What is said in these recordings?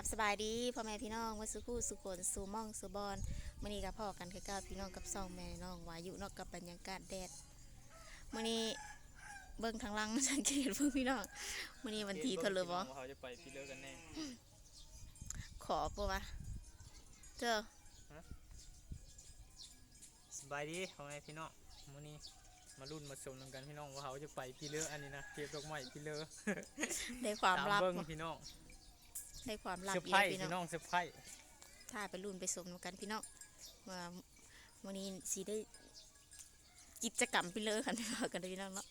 บสบายดีพ่อแม่พี่น้องมาสุคู่สุขนสู่ม่องสู่บอนมื้อนี้กับพ่อกันคือเก้าพี่น้องกับสองแม่น้องวายุเนอกกับบรรยากาศแดดมื้อนี้เบิ่งทางหลังสังเกตเบิ่งพี่น้องมื้อนี้วันที่เท่าไหร่บ่เขาจะไปพี่เลิกกันแน่ขอปะวะเจอสบายดีพ่อแม่พี่น้องมื้อนี้มารุ่นมาชมนำกันพี่น้องว่าเขาจะไปพี่เลิกอันนี้นะเก็บดอกไม้พี่เลิกได้ความตามลับเบิ้งบ่พี่น้อง ได้ความลับเซอร์อีไพรกส์พี่น้พี่องน้องเซอร์ไพรส์ถ้าไปรุ่นไปสมกันพี่น้องว่ามื้อนี้สิได้กิจกรรมพี่เลิกกันพี่น้องกันเด้อพี่น้องเนาะ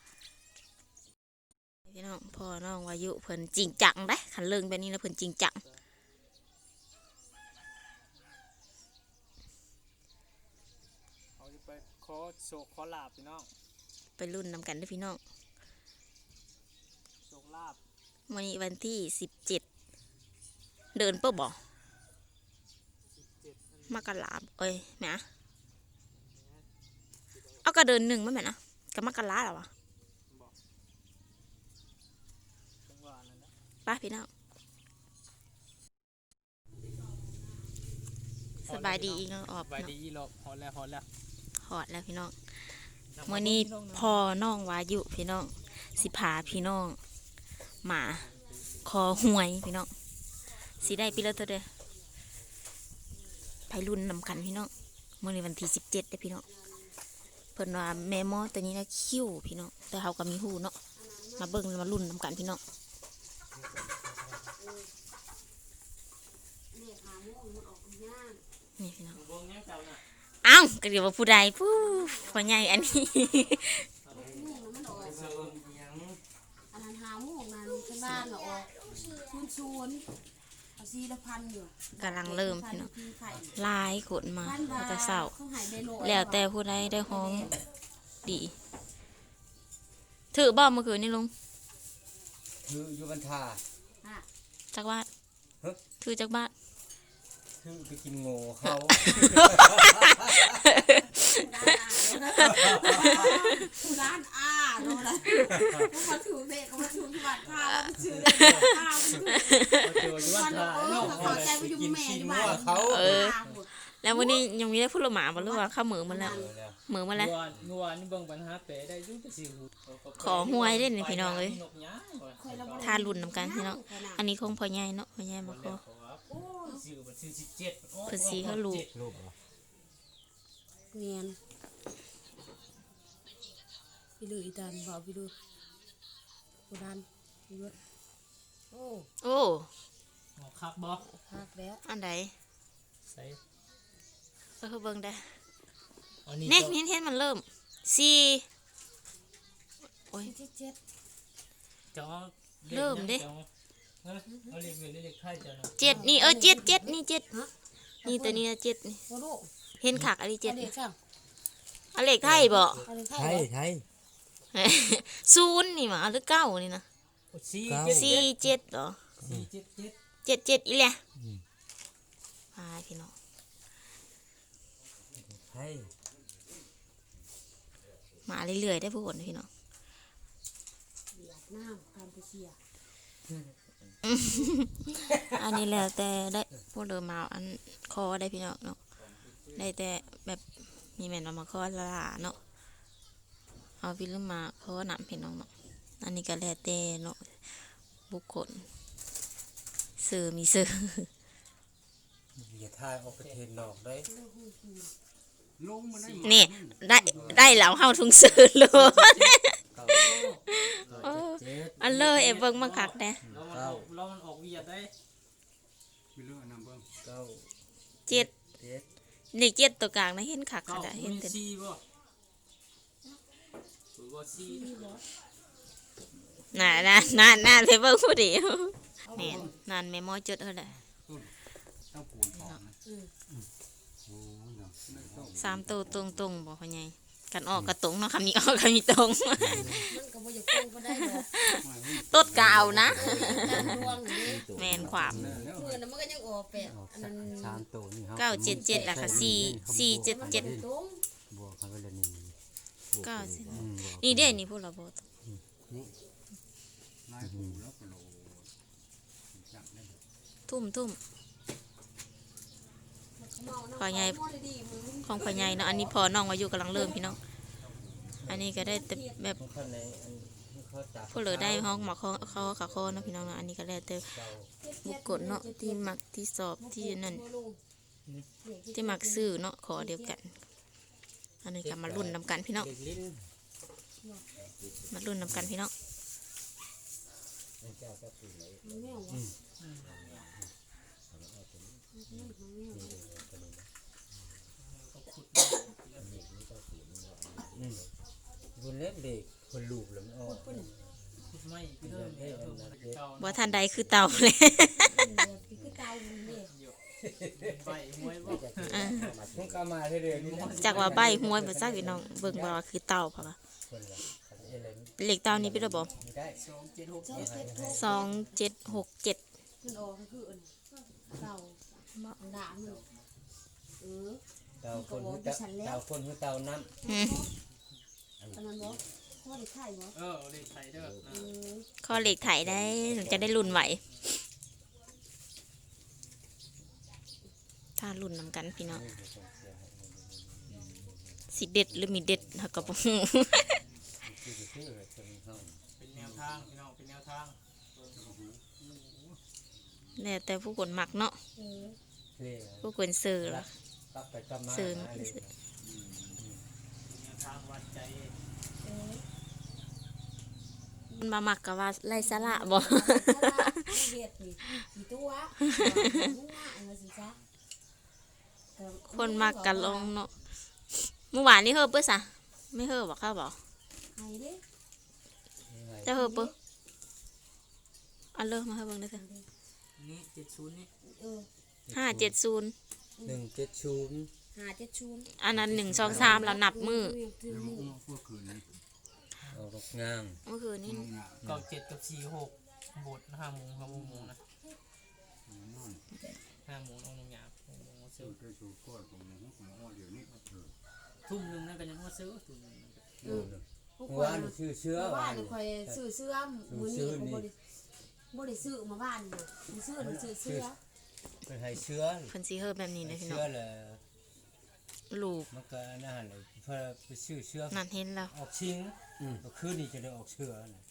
พี่น้องพ่อน้องวายุเพิ่นจริงจังเด้คันเรื่องแบบนี้นะเพิ่นจริงจังเขาจะไปขอโศกขอลาบพี่น้องไปรุ่นนำกันเด้วยพี่น้องโศกลาบวันนี้วันที่สิบเจ็ด เดินปุ๊บบ่เจ็ดมากระลาบเอ้ยแหม่เอากระเดินหนึ่งไม่แม่นนะกะมากระลาเหรอวะบอกจังหวะนั้นนะไป้าพี่น้องสบายดีอีกแล้วออกสบายดีอีหลบฮอดแล้วฮอดแล้วหอดแล้วพี่น้องวันนี้พ่อน้องวายุพี่น้อง สิพาพี่น้อง หมา คอหวยพี่น้อง สีได้ปีล้วตัวเด้อไปรุ่นนำกันพี่น้องเมื่อในวันที่สิบเจ็ดเด้อพี่น้องเพิ่นว่าแม่หมอตัวนี้นะคิ้วพี่น้องแต่เขาก็มีหูเนาะมาเบิ่งมารุ่นนำกันพี่น้องนี่พี่น้องเอ้าน่ะเอ้าก็เดี๋ยวว่าผู้ใดผู้พ่อใหญ่อันนี้อันนั้นหาหมูของนั้นข้างบ้านเหรอออกชุนชุน ซีละพันอยู่กำลังเริ่มพี่น้องพัไข่ลายขนมาพันบาก็ทจะเศร้าเขาหายได้โลแล้วแต่ผู้ใดได้ห้องดีถือบ่เมื่อคืนนี่ลุงคืออยู่บันทาจักบ้านฮะถือจักบ้านคือไปกินโง่เขาร้านอา โลละเขามาถือเบรกเขามาถือบัตรข้าวมาถือข้าวมาถือเขาเจออยู่วันถ่ายน้องเขาใจไปอยู่แม่ที่บ้านเขาเออแล้ววันนี้ยังมีได้พูดละหมาบ่หรือว่าข้าเหมือมันแล้วเหมือมันแล้วอวนเมื่อวนี่เบิ่งปัญหาเป๋ได้ยุ่งสิขอหวยเล่นพี่น้องเอ้ยนกหยางว่ะทารุ่นนำกันพี่น้องอันนี้คงพ่อใหญ่เนาะพ่อใหญ่มาขอเพิ่นสิเขารู้รูปเนียน ลืออีตานบอกพี่ลือโบราณพี่ลือโอ้โอ้หมอคักบ่พักแล้วอันใดใส่เออเบิ่งได้อันนี้เน่เห็นเห็นมันเริ่มสี่โอ้ย เจ็ดเจ็ดจอเริ่มดิจอเออเอาเรียกเงินเรียกไข่จ้ะเนาะเจ็ดนี่เออเจ็ดเจ็ดนี่เจ็ดนี่ตัวนี้นะเจ็ดนี่โอ้โหเห็นขากอะไรเจ็ดเด็กช่างอันเล็กไทยบ่อะไรไข่ไทยไทย ศูนย์นี่หมาหรือเก้านี่นะโอ้สี่เก้าเจ็ดสี่เจ็ดเหรอสี่เจ็ดเจ็ดเจ็ดเจ็ดอีแหละพายพี่น้องไทยมาเรื่อยๆได้ผู้คนพี่น้องน้ำการไปเชียอันนี้แล้วแต่ได้พวกเดิมมาอันคอได้พี่น้องเนาะได้แต่แบบมีแม่นเอามาคอละลาเนาะ เอาพี่ลืมมาคอหนำพี่น้องเนาะอันนี้ก็แล้วแต่เนาะบุคคลสื่อมีสื่ออย่าทายออกประเทศนอกได้นี่ได้ได้แล้วเฮาทุงสื่อเลยเก้าเออเจ็ดอันเลยเอเบิ่งมาคักแน่เรามันออกเรามันออกเวียดได้เก้าเจ็ดเจ็ดนี่เจ็ดตัวกลางนะเห็นคักเก้าก็ได้เห็นมีแต่สี่ บ่หรือว่าสี่น่าน่าน่าน่าไปเบิ่งผู้เดียวแม่นนั่นแม่หมอจดเท่าไหร่สามตัวตรงตรงๆบอกเขาไงกันออกกระตรงเนาะคำนี้ออกคำนี้ตรงมันก็บ่อยากโกงก็ได้หรอกต้นกาวนะการดวงนี่แม่นความเพื่อนน่ะมันก็ยังออกแปดออกอันนั้นสามตัวนี่ครับเก้าเจ็ดเจ็ดละค่ะสี่สี่เจ็ดเจ็ดตรงบวกกันไปละหนึ่งบว เก้าสิบนี่เด้นี่พูดเราบอกนี่ทุ่มทุ่มขอใหญ่ของพ่อใหญ่เนาะอันนี้พอน้องวายุกำลังเริ่มพี่น้องอันนี้ก็ได้แต่แบบของข้างในอันเขาจับผู้เหลือได้ห้องหมอกเขาเขาขาคอนะพี่น้องนะอันนี้ก็แล้วแต่บุกกฎเนาะที่หมักที่สอบที่นั่นที่หมักซื้อเนาะขอเดียวกัน อันนี้ก็มารุ่นนำกันพี่น้องมารุ่นนำกันพี่น้องคนเล็กเด็กคนลูกแล้วมันออก ขุดไม้เริ่มแล้วเจ้าว่าทันใดคือเต่าเลย คือเตาเนี่ยใบมวยบ่อ่ามึงก็มาเรื่อยๆนี่นะจากว่าใบห้วยบ่ซักพี่น้องเบิ่งว่าคือเต่าเพราะว่าคนละอะไรเหล็กเต่านี้พี่ระบอกไม่ได้สองเจ็ดหกเจ้าเจ็ดหกสองเจ็ดหกเจ็ดมันออกก็คืออันเตาด่ามันเออเตาคนคือเตาเตาคนคือเตาน้อืมอันนั้นบ่ พ่อได้ไข่เหรอเออเลขไทยเด้อเออข้อเหล็กไถได้ถึงจะได้รุ่นไหวถ้ารุ่นนำกันพี่น้องสิเด็ดหรือมีเด็ดเขาก็บ่ฮู้ เป็นแนวทางพี่น้องเป็นแนวทางแล้วแต่ผู้คนมักเนาะเออผู้คนซื้อล่ะกลับไปกลับมาซื้อหาเลยเป็นแนวทางวัดใจเออ มันมามักก็ว่าไล่สาระบ่ถ้าว่าเวียดนี่กี่ตัวหัวอันนั้นสิจ๊ะคนมักกันลงเนาะเมื่อวานนี้เฮอเปิ้ลซะไม่เฮอบอกข้าบอกไห้เด้จะเฮอเปิ้ลอันเลิกมาให้เบิ่งได้เถอะนี่เจ็ดศูนย์นี่เออห้าเจ็ดศูนย์หนึ่งเจ็ดศูนย์หาเจ็ดชูนอันนั้นหนึ่งสองสามเรานับมือถือมือ เอารกงางเมื่อคืนนี้เก้าเจ็ดกับสี่หกบทห้าโมงครับโมงนะห้าโมงเอาหนึ่งอย่างหกโมงมาซื้อทุ่มหนึ่งนั่นก็ยังมาซื้อทุ่มหนึ่งนั่นก็เออพวกเมื่อควานนชื่อเชื้อเมื่อวาวานนนี่คอยซื้อเสื้อมื้อนี้ก็บ่ได้บ่ได้ซื้อมาบ้านน่ะซื้อหรือซื้อเสื้อเป็นให้เชื้อเพิ่นสิเฮอแบบนี้เลยพี่น้เชื้อองเลยลูกมันก็น่าเลยเพอไปชื่อเชื้อนั่นเห็นแล้วออกชิง ก็คือนี่จะได้ออกเชื้อนะ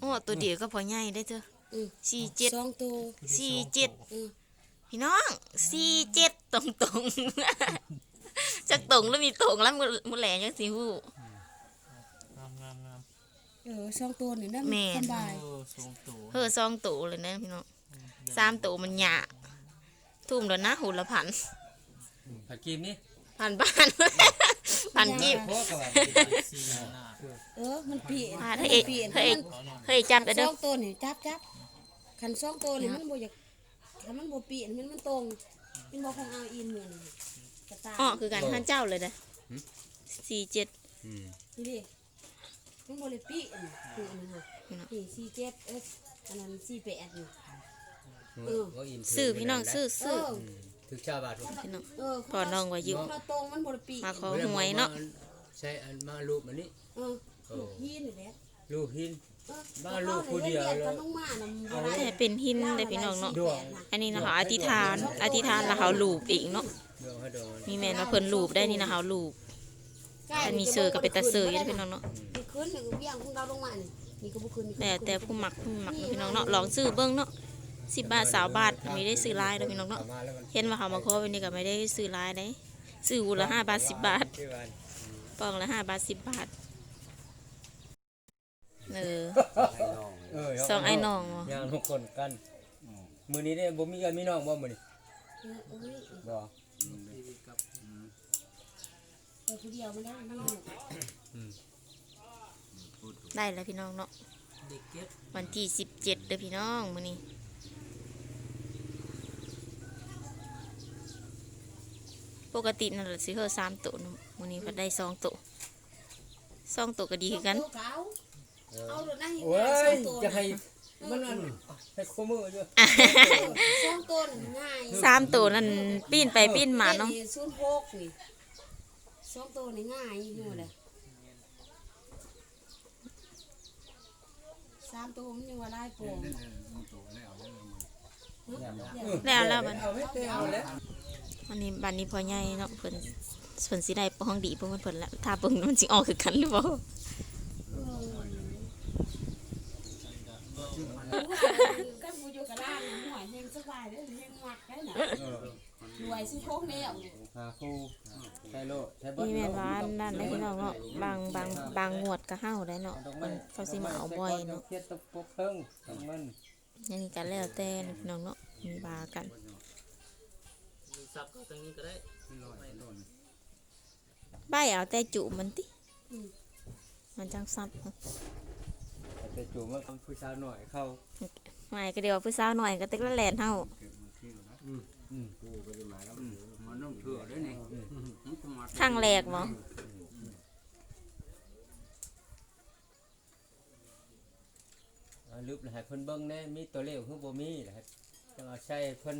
โอ้ตัวเดียวก็พอใหญ่ได้เจ้ออือสี่เจ็ดสองตัวสี่เจ็ดอือพี่น้องสี่เจ็ดตรงตรงๆจากตรงแล้วมีตรงแล้วมือมือแหลงยังสิฮู้ งามงามงามเออสองตัวนี่นั่นแม่น สบายเออสองตัวเฮอซองตูเลยนะพี่น้องสามตูมันหยาทุ่มแล้วนะหูละพันผักกินนี่ พันบ้านพันกีบพวกกับสี่หน้าเออ มันเปลี่ยนอ่าถ้าเอกเปลี่ยนถ้าเอกเอาหน่อยเฮ้ยจับได้สเด้อองตัวนี่จับจับคันสองตัวนี่มันบ่อยากคันมันบ่เปลี่ยนมันมันตรงมันบ่คงเอาอินเหมือนกระตายอ๋อคือการท่านเจ้าเลยเด้อสี่เจ็ดนี่ดิมันบ่ได้เปลี่ยนคืออันนั้นน่ะนี่เนาะนี่สี่เจ็ดเอ้ยอันนั้นสี่แปดนี่ซื้อพี่น้องซื้อเอซื้ออ ถึงชาวบ้านพี่น้อง เออพอน้องว่าอยู่มันตรงมันบ่ได้เปลี่ยนมาขอหวยเนาะ ใช่อันมาลูกมันนี่เออลูกหินนี่แหละลูกหิน เออบ้านลูกผู้เดียวแล้แล้ววลงมาน่ะมันบ่ได้แต่เป็นหินเลยพี่น้องเนาะ ดวงอันนี้นะคะอธิษฐาน อธิษฐานแล้วเขาลูบอีกเนาะเดี๋ยวให้ดองมีแม่นว่าเพิ่นลูบได้นี่นะคะลูบอันมีเสือกับเป็นตาเสืออยู่เด้อพี่น้องเนาะนี่ขึ้นนี่ก็เบี้ยงของเราลงมานี่นี่ก็บ่ขึ้นนี่ก็แต่บ่ขึ้นแต่ผู้หมักผู้หมักเนาะพี่น้องเนาะลองซื้อเบิ้งเนาะ สิบบาทสาวบาทมีได้ซื้อหลายเด้อพี่น้องเนาะมาแล้วมันเห็นว่าเขามาขอวันนี้ก็ไม่ได้ซื้อหลายได้ซื้อวุละห้าบาทสิบบาทที่บ้านปองละห้าบาทสิบบาทเออเออสองไอ้น้องบ่ย่างทุกคนกันมื้อนี้เนี่ยบ่มีกันมีน้องบ่มื้อนี้เออโอ้ยบ่เออผู้เดียวมันได้มันลูกได้แล้วพี่น้องเนาะเด็กเก็บวันที่สิบเจ็ดเด้อพี่น้องมื้อนี้ ปกตินั่นแหละสิเฮอสามตัวเนาะมื้อนี้ก็ได้สองตัวสองตัวก็ดีคือกัน เอาเอาเอาเดี๋ยวนะโอ้สอยงตัวจะให้มันอันให้คู่มืออยู่สองตัวนี่ง่ายสามตัวนั่นปีนไปปีนมาเนาะศูนย์หกนี่สองตัวนี่ง่ายอยู่เลยสามตัวมันยังว่าได้โป่งแล้วแล้วบัดเอาไม่เตเอาแล้ววันนี้บัดนี้พอใหญ่เนาะเพิ่นเพิ่นสิได้ห้องดีเพิ่นเพิ่นแล้วถ้าเบิ่งมันสิออกคือกันหรือบ่กันบ่อยู่กับล่างหวยแฮงสบายเด้อแฮงมักได้น่ะเออรวยสิโคกแนวหาคู่ใช่โลดใช่เบิดนี่แม่นว่าอันนั่นได้พี่น้องเนาะบางบางบางงวดก็เฮาได้เนาะเพิ่นเขาสิมาเอาบ่อยเนาะเครียดตกปกเพิ่งต้องเงินอันนี้ก็แล้วแต่พี่น้องเนาะมีบากัน มีซับก็ตรงนี้ก็ได้ใบเอาแต่จุมันติมันจังซับแต่จู่มาทำผู้สาวหน่อยเข้าไม่ก็เดี๋ยวผู้สาวหน่อยก็ตึกละแลนเฮาอืมมันต้องเถื่อด้วยนี่ครั้งแรกบ่เอาลึบเลยให้เพิ่นเบิ่งแน่มีตัวเลขคือบ่มีนะ จังเอาใช้เพิ่น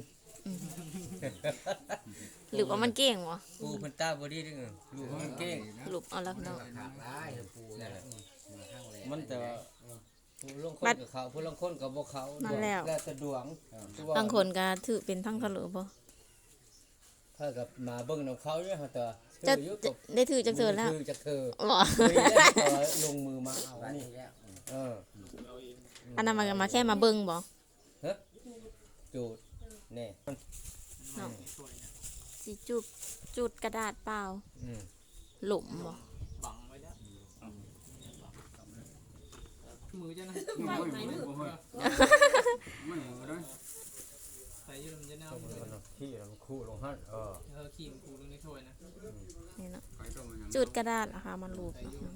หรือว่ามันเก่งบ่ปูเพิ่นตาบ่ดีเด้อลูกเพิ่นเก่งหลุบเอาแล้วพี่น้องได้ปูนั่นแหละข้างแรกมันแต่ว่าผู้ลางคนกับเขาผู้ลางคนกับบ่เขานั่นแล้วแล้วแต่ดวงบางคนก็ถือเป็นทั้งทะลุบ่ถ้ากับมาเบิ่งนํเขาเนี่ยเฮาแต่ว่าจะซื้ออยู่จะกับได้ถือจักเทื่อแล้วคือจะคือบ่คุยแล้วก็ลงมือมาเอาบ้านนี่นี้แล้วเอออันนั้นมันก็มาแค่มาเบิ่งบ่ จูดแน่เนาะสิจุบจุดกระดาษเปล่า อืมหลุมบ่บังไว้แล้วมือจะนะไม่ไม่ไม่ไม่เลยใส่ยืดมันจะแนวต้องมันเอาขี้แล้วมันคู่ลงหั่นเออเออขีมกูลงในถ้วยนะนี่เนาะไปต้องมันจุดกระดาษอะค่ะมันรูปใส่เนาะยืดเนาะ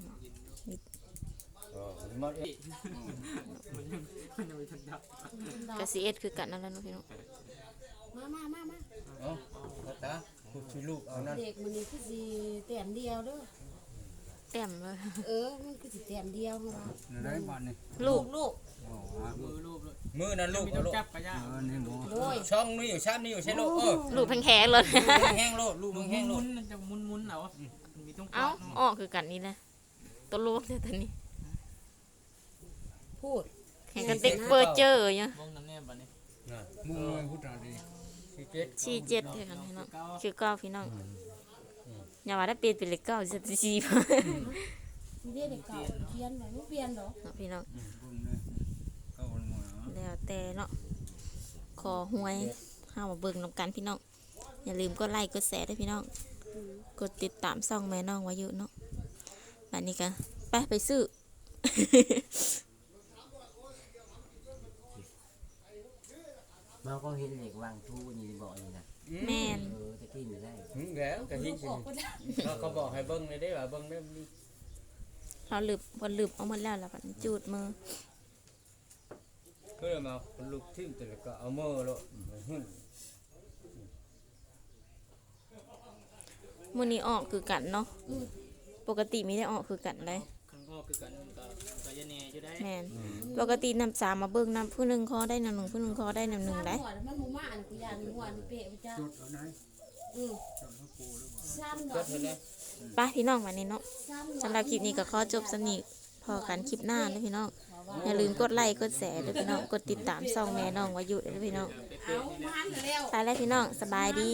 ยิน เออมันเอ๊ะมันยังมันยังไม่ทันดับก็สิเอ็ดคือกันนั่นแหละเนาะพี่น้องมามามามาเอ้าเอาตาพูดที่ลูกเอานั่นเด็กมันนี่คือสิแต้มเดียวเด้อแต้มเลยเออมันคือสิแต้มเดียวของเราได้บ้านนี่ลูกลูกโอ้มือรูปเลยมือนั่นลูกมีเอาต้องลูกจับกระยาเออนี่หมูโดยช่องนี้อยู่ชั้นนี้อยู่ใช่ลูกเออลูกแข็งๆเลยแห้งโลดลูกมุมึนงแห้งโลมุดนจะมุนมุนเอามีต้องเอ้าออกคือกันนี่นะตัวลูกเดี๋ยวตัวนี้ พูดแข่งกันเด็กเบอร์เจอร์เนี่ยวงน้ำแนบบัดนี้มูพุทธาดีสี่เจ็ดสี่เจ็ดเท่ากันพี่น้องเก้าคือเก้าพี่น้องอย่าว่าได้เปลี่ยนเป็นเลขเก้าจะสี่มีเด็กเก่าเขียนไว้บ่เปลี่ยนดอกเนาะพี่น้องบุญเลยก็บุญหมดแล้วแต่เนาะขอหวยห้ามาเบิ่งนำกันพี่น้องอย่าลืมกดไลค์กดแชร์ด้วยพี่น้องกดติดตามซ่องแม่น้องไว้อยู่เนาะบัดนี้กันไปไปซื้อ เราก็เห็นเหล็กวางทูนี่บอกนี่นะแม่นเออตะกี้นี่ได้หึงแล้วกะทิสิเขาเขาบอกให้เบิ่งเลยได้ว่าเบิ่งได้มีเราลืบพอลืบเอาหมดแล้วล่ะบัดนี้จูดมือ เพื่อมาลูกทิ้งแต่ละก็เอามือโลดหึ่นมือนี้ออกคือกันเนาะ ปกติไม่ได้ออกคือกันเลย ข้างนอกคือกันก็ก็ยันแน่อยู่ได้แม่นปกตินำสามมาเบิ่งนำผู้หนึ่งคอได้นำหนึ่งผู้หนึ่งคอได้นำหนึ่งได้ หัวมันบ่มาอันกูยานหัวนี่เปะไปจ้าจุดเอาไหนอือซ้ำดก็อกเท่านั้นไป้าพี่น้องวันนี้เนาะซ้ำดอกสำหรับคลิปนี้ก็ขอจบสนิทพอกันคลิปหน้าเด้อพี่น้องอย่าลืมกดไลค์กดแชร์เด้อพี่น้องกดติดตามช่องแม่น้องวายุเด้อพี่น้องเอามันแล้ว ไปแล้วพี่น้องสบายดี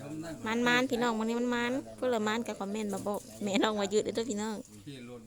ยอมนั่นมันมันๆพี่น้องวันนี้มันมันๆเพื่อละมันกับคอมเมนต์มาบอกแม่น้องวายุเด้อพี่น้องเ